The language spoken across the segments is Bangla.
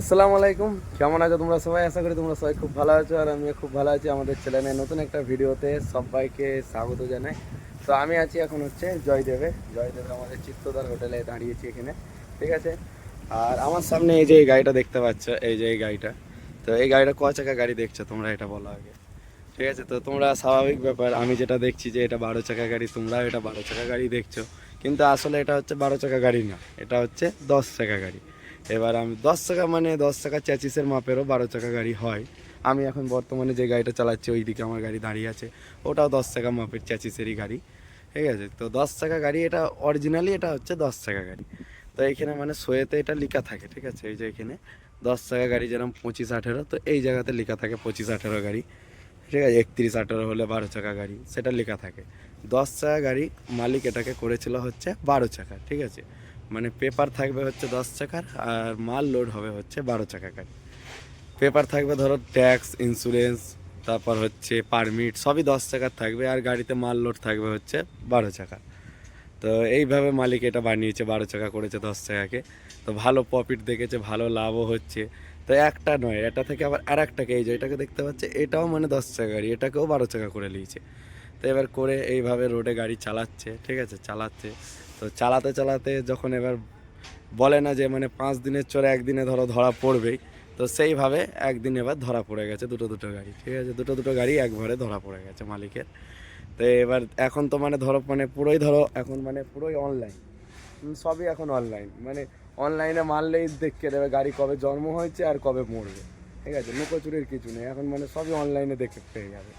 আসসালামু আলাইকুম। কেমন আছো তোমরা সবাই? আশা করি তোমরা সবাই খুব ভালো আছো আর আমিও খুব ভালো আছি আমাদের চ্যানেলে নতুন একটা ভিডিওতে সবাইকে স্বাগত জানাই। তো আমি আছি এখন হচ্ছে জয়দেবে। জয়দেবে আমাদের চিত্তদার হোটেলে দাঁড়িয়েছি এখানে, ঠিক আছে? আর আমার সামনে এই যে এই গাড়িটা দেখতে পাচ্ছ, এই যে এই গাড়িটা। তো এই গাড়িটা ক চাকা গাড়ি দেখছ তোমরা এটা বলো আগে, ঠিক আছে? তো তোমরা স্বাভাবিক ব্যাপার, আমি যেটা দেখছি যে এটা বারো চাকা গাড়ি, তোমরাও এটা বারো চাকা গাড়ি দেখছ। কিন্তু আসলে এটা হচ্ছে বারো চাকা গাড়ি না, এটা হচ্ছে দশ চাকা গাড়ি। এবার আমি দশ চাকা মানে দশ চাকা চ্যাচিসের মাপেরও বারো চাকা গাড়ি হয়। আমি এখন বর্তমানে যে গাড়িটা চালাচ্ছি ওই দিকে আমার গাড়ি দাঁড়িয়ে আছে। ওটাও দশ চাকা মাপের চ্যাচিসেরই গাড়ি। ঠিক আছে? তো দশ চাকা গাড়ি, এটা অরিজিনালি এটা হচ্ছে দশ চাকা গাড়ি। তো এইখানে মানে সোয়েতে এটা লেখা থাকে, ঠিক আছে? এই যে এখানে দশ চাকা গাড়ি যেরকম পঁচিশ আঠেরো, তো এই জায়গাতে লেখা থাকে পঁচিশ আঠেরো গাড়ি। ঠিক আছে? একত্রিশ আঠেরো হলে বারো চাকা গাড়ি, সেটা লেখা থাকে। দশ চাকা গাড়ি মালিক এটাকে করেছিল হচ্ছে বারো চাকা ঠিক আছে? মানে পেপার থাকবে হচ্ছে দশ চাকার আর মাল লোড হবে হচ্ছে বারো চাকা গাড়ি। পেপার থাকবে ধরো ট্যাক্স ইন্স্যুরেন্স তারপর হচ্ছে পারমিট সবই দশ চাকার থাকবে আর গাড়িতে মাল লোড থাকবে হচ্ছে বারো চাকা। তো এইভাবে মালিক এটা বানিয়েছে, বারো চাকা করেছে দশ চাকাকে। তো ভালো প্রফিট দেখেছে, ভালো লাভও হচ্ছে। তো একটা নয়, এটা থেকে আবার আর একটাকে এই যে এটাকে দেখতে পাচ্ছে এটাও মানে দশ চাকা গাড়ি, এটাকেও বারো চাকা করে নিয়েছে। তো এবার করে এইভাবে রোডে গাড়ি চালাচ্ছে, ঠিক আছে? চালাচ্ছে। তো চালাতে চালাতে যখন এবার বলে না যে মানে পাঁচ দিনের চড়ে একদিনে ধরো ধরা পড়বেই, তো সেইভাবে একদিন এবার ধরা পড়ে গেছে দুটো দুটো গাড়ি, ঠিক আছে? দুটো দুটো গাড়ি একবারে ধরা পড়ে গেছে মালিকের। তো এবার এখন তো মানে ধরো মানে পুরোই ধরো এখন মানে পুরোই অনলাইন সবই এখন অনলাইন মানে অনলাইনে মারলেই দেখে দেবে গাড়ি কবে জন্ম হয়েছে আর কবে মরবে, ঠিক আছে? লুকোচুরির কিছু নেই, এখন মানে সবই অনলাইনে দেখে পেয়ে যাবে।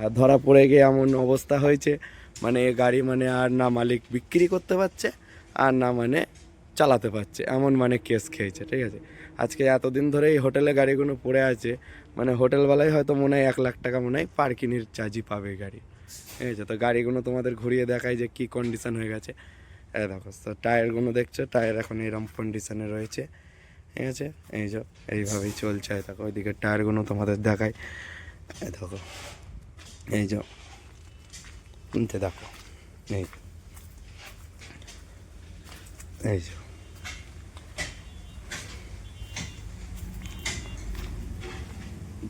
আর ধরা পড়ে গিয়ে এমন অবস্থা হয়েছে মানে এ গাড়ি মানে আর না মালিক বিক্রি করতে পারছে, আর না মানে চালাতে পারছে। এমন মানে কেস খেয়েছে, ঠিক আছে? আজকে এতদিন ধরে এই হোটেলে গাড়িগুলো পড়ে আছে মানে হোটেলওয়ালাই হয়তো মনে হয় এক লাখ টাকা মনে হয় পার্কিংয়ের চার্জই পাবে গাড়ি। ঠিক আছে? তো গাড়িগুলো তোমাদের ঘুরিয়ে দেখায় যে কী কন্ডিশান হয়ে গেছে। এই দেখো, তো টায়ারগুলো দেখছ? টায়ার এখন এরকম কন্ডিশানে রয়েছে। ঠিক আছে? এই যে, এইভাবেই চলছে। দেখো, ওইদিকে টায়ারগুলো তোমাদের দেখায় দেখো, এই যে কিনতে দেখো এই যে।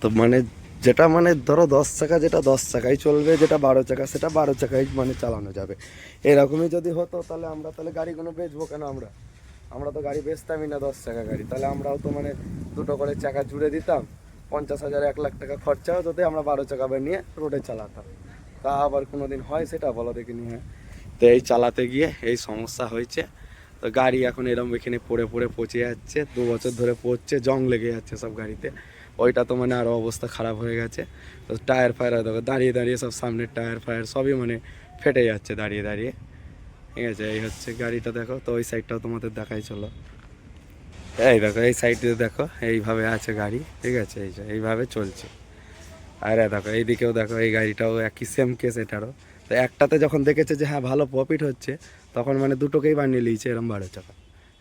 তো মানে যেটা মানে ধরো দশ চাকা যেটা দশ চাকায় চলবে, যেটা বারো চাকা সেটা বারো চাকায় মানে চালানো যাবে। এরকমই যদি হতো তাহলে আমরা তাহলে গাড়িগুলো বেচবো কেন আমরা? আমরা তো গাড়ি বেচতামই না দশ চাকা গাড়ি। তাহলে আমরাও তো মানে দুটো করে চাকা জুড়ে দিতাম। পঞ্চাশ হাজার, এক লাখ টাকা খরচা হতো আমরা বারো চাকা নিয়ে রোডে চালাতাম। তা আবার কোনো দিন হয় সেটা বলো দেখিনি হ্যাঁ তো এই চালাতে গিয়ে এই সমস্যা হয়েছে। তো গাড়ি এখন এরম এখানে পড়ে পড়ে পচে যাচ্ছে, দু বছর ধরে পড়ছে, জং লেগে যাচ্ছে সব গাড়িতে। ওইটা তো মানে আরও অবস্থা খারাপ হয়ে গেছে। তো টায়ার ফায়ার দেখো, দাঁড়িয়ে দাঁড়িয়ে সব সামনের টায়ার ফায়ার সবই মানে ফেটে যাচ্ছে দাঁড়িয়ে দাঁড়িয়ে। ঠিক আছে, এই হচ্ছে গাড়িটা দেখো, তো ওই সাইডটাও তোমাদের দেখাই, চলো। এই দেখো, এই সাইডে দেখো, এইভাবে আছে গাড়ি। ঠিক আছে, এই যে, এইভাবে চলছে। আর দেখো, এইদিকেও দেখো, এই গাড়িটাও একই সেম কেস এটারও। তো একটাতে যখন দেখেছে যে হ্যাঁ ভালো প্রফিট হচ্ছে, তখন মানে দুটোকেই বানিয়ে নিয়েছে এরম বারো চাকা।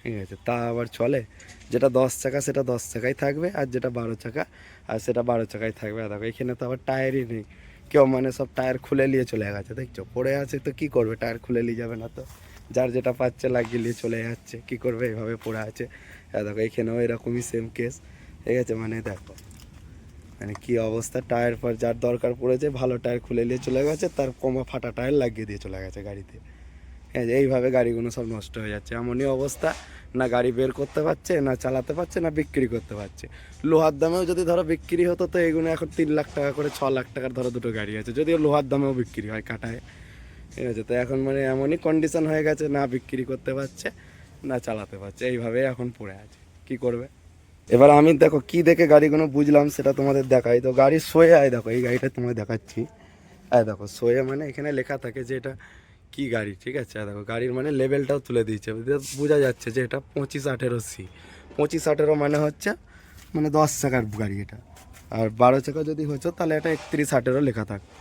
ঠিক আছে, তা আবার চলে। যেটা দশ চাকা, সেটা দশ চাকাই থাকবে, আর যেটা বারো চাকা, আর সেটা বারো চাকাই থাকবে। আর দেখো, এখানে তো আবার টায়ারই নেই। কেউ মানে সব টায়ার খুলে নিয়ে চলে গেছে, দেখছ? পড়ে আছে তো কি করবে? টায়ার খুলে নিয়ে যাবে না তো। যার যেটা পাচ্ছে লাগিয়ে নিয়ে চলে যাচ্ছে, কি করবে? এইভাবে পড়ে আছে। দেখো, এখানেও এরকমই সেম কেস ঠিক আছে মানে দেখো মানে কি অবস্থা? টায়ার পর যার দরকার পড়েছে, ভালো টায়ার খুলে নিয়ে চলে গেছে, তার কমা ফাটা টায়ার লাগিয়ে দিয়ে চলে গেছে গাড়িতে। হ্যাঁ এইভাবে গাড়িগুলো সব নষ্ট হয়ে যাচ্ছে। এমনই অবস্থা, না গাড়ি বের করতে পারছে, না চালাতে পারছে, না বিক্রি করতে পারছে। লোহার দামেও যদি ধরো বিক্রি হতো, তো এগুলো এখন তিন লাখ টাকা করে, ছ লাখ টাকার ধরো দুটো গাড়ি আছে। যদিও লোহার দামেও বিক্রি হয় কাটায়। ঠিক আছে, তো এখন মানে এমনই কন্ডিশন হয়ে গেছে, না বিক্রি করতে পারছে, না চালাতে পারছে। এইভাবে এখন পড়ে আছে। কি করবে? এবার আমি দেখো কি দেখে গাড়িগুলো বুঝলাম সেটা তোমাদের দেখাই। তো গাড়ি শোয়ে আয় দেখো, এই গাড়িটা তোমায় দেখাচ্ছি। আয় দেখো শোয়ে মানে এখানে লেখা থাকে যে এটা কি গাড়ি, ঠিক আছে? দেখো, গাড়ির মানে লেভেলটাও তুলে দিয়েছে। বোঝা যাচ্ছে যে এটা পঁচিশ আঠেরো সি। পঁচিশ আঠেরো মানে হচ্ছে মানে দশ চাকার গাড়ি এটা। আর বারো চাকা যদি হতো তাহলে এটা একত্রিশ আঠেরো লেখা থাকতো।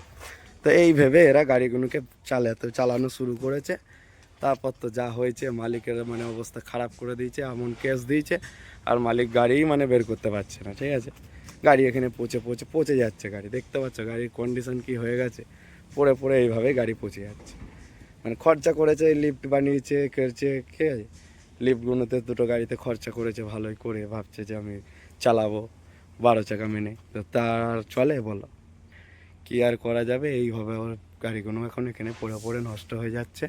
তো এই ভেবে এরা গাড়িগুলোকে চালাতে চালানো শুরু করেছে। তারপর তো যা হয়েছে, মালিকের মানে অবস্থা খারাপ করে দিয়েছে, এমন কেস দিয়েছে, আর মালিক গাড়িই মানে বের করতে পারছে না, ঠিক আছে? গাড়ি এখানে পচে পচে পচে যাচ্ছে গাড়ি, দেখতে পাচ্ছ গাড়ির কন্ডিশন কি হয়ে গেছে? পড়ে পড়ে এইভাবে গাড়ি পচে যাচ্ছে। মানে খরচা করেছে লিফট বানিয়েছে করছে ঠিক আছে? লিফটগুলোতে দুটো গাড়িতে খরচা করেছে, ভালোই করে ভাবছে যে আমি চালাবো, বারো চাকা মেনে। তো তার চলে, বলো। কি আর করা যাবে? এইভাবে ওর গাড়িগুলো এখন এখানে পড়ে পড়ে নষ্ট হয়ে যাচ্ছে।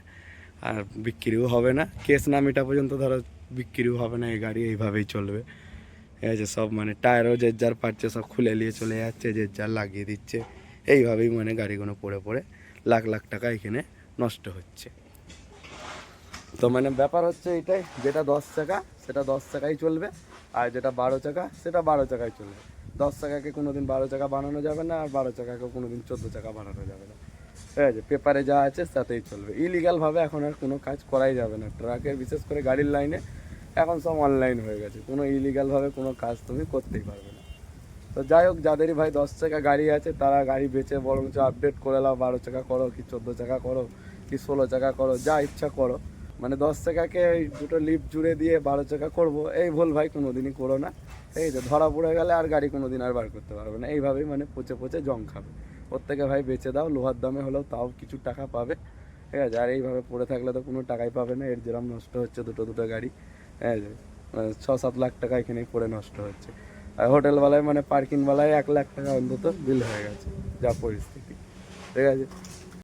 আর বিক্রিও হবে না। কেস না মেটা পর্যন্ত ধরো বিক্রিও হবে না, এই গাড়ি এইভাবেই চলবে। ঠিক আছে সব মানে টায়ারও যে যার পাচ্ছে সব খুলে নিয়ে চলে যাচ্ছে, যে যার লাগিয়ে দিচ্ছে। এইভাবেই মানে গাড়িগুলো পড়ে পড়ে লাখ লাখ টাকা এখানে নষ্ট হচ্ছে। তো মানে ব্যাপার হচ্ছে এটাই, যেটা দশ চাকা, সেটা দশ চাকাই চলবে। আর যেটা বারো চাকা, সেটা বারো চাকায় চলবে। দশ চাকাকে কোনোদিন বারো চাকা বানানো যাবে না, আর বারো চাকাকে কোনোদিন চোদ্দ চাকা বানানো যাবে না। ঠিক আছে পেপারে যা আছে তাতেই চলবে। ইলিগালভাবে এখন আর কোনো কাজ করাই যাবে না। ট্রাকের বিশেষ করে গাড়ির লাইনে এখন সব অনলাইন হয়ে গেছে। কোনো ইলিগালভাবে কোনো কাজ তুমি করতেই পারবে না। তো যাই হোক, যাদেরই ভাই দশ চাকা গাড়ি আছে, তারা গাড়ি বেচে বরঞ্চ আপডেট করে নাও বারো চাকা করো কি চোদ্দ চাকা করো, কি ষোলো চাকা করো, যা ইচ্ছা করো। মানে দশ চাকাকে এই দুটো লিফট জুড়ে দিয়ে বারো চাকা করব, এই ভুল ভাই কোনোদিনই করো না। এই যে ধরা পড়ে গেলে আর গাড়ি কোনোদিন আর বার করতে পারবে না। এইভাবেই মানে পচে পচে জং খাবে। থেকে ভাই বেচে দাও, লোহার দামে হলেও তাও কিছু টাকা পাবে। ঠিক আছে? আর এইভাবে পড়ে থাকলে তো কোনো টাকাই পাবে না, এর যেরকম নষ্ট হচ্ছে দুটো দুটো গাড়ি। হ্যাঁ ছ সাত লাখ টাকা এখানেই পড়ে নষ্ট হচ্ছে। আর হোটেলওয়ালায় মানে পার্কিংওয়ালায় এক লাখ টাকা অন্তত বিল হয়ে গেছে, যা পরিস্থিতি। ঠিক আছে?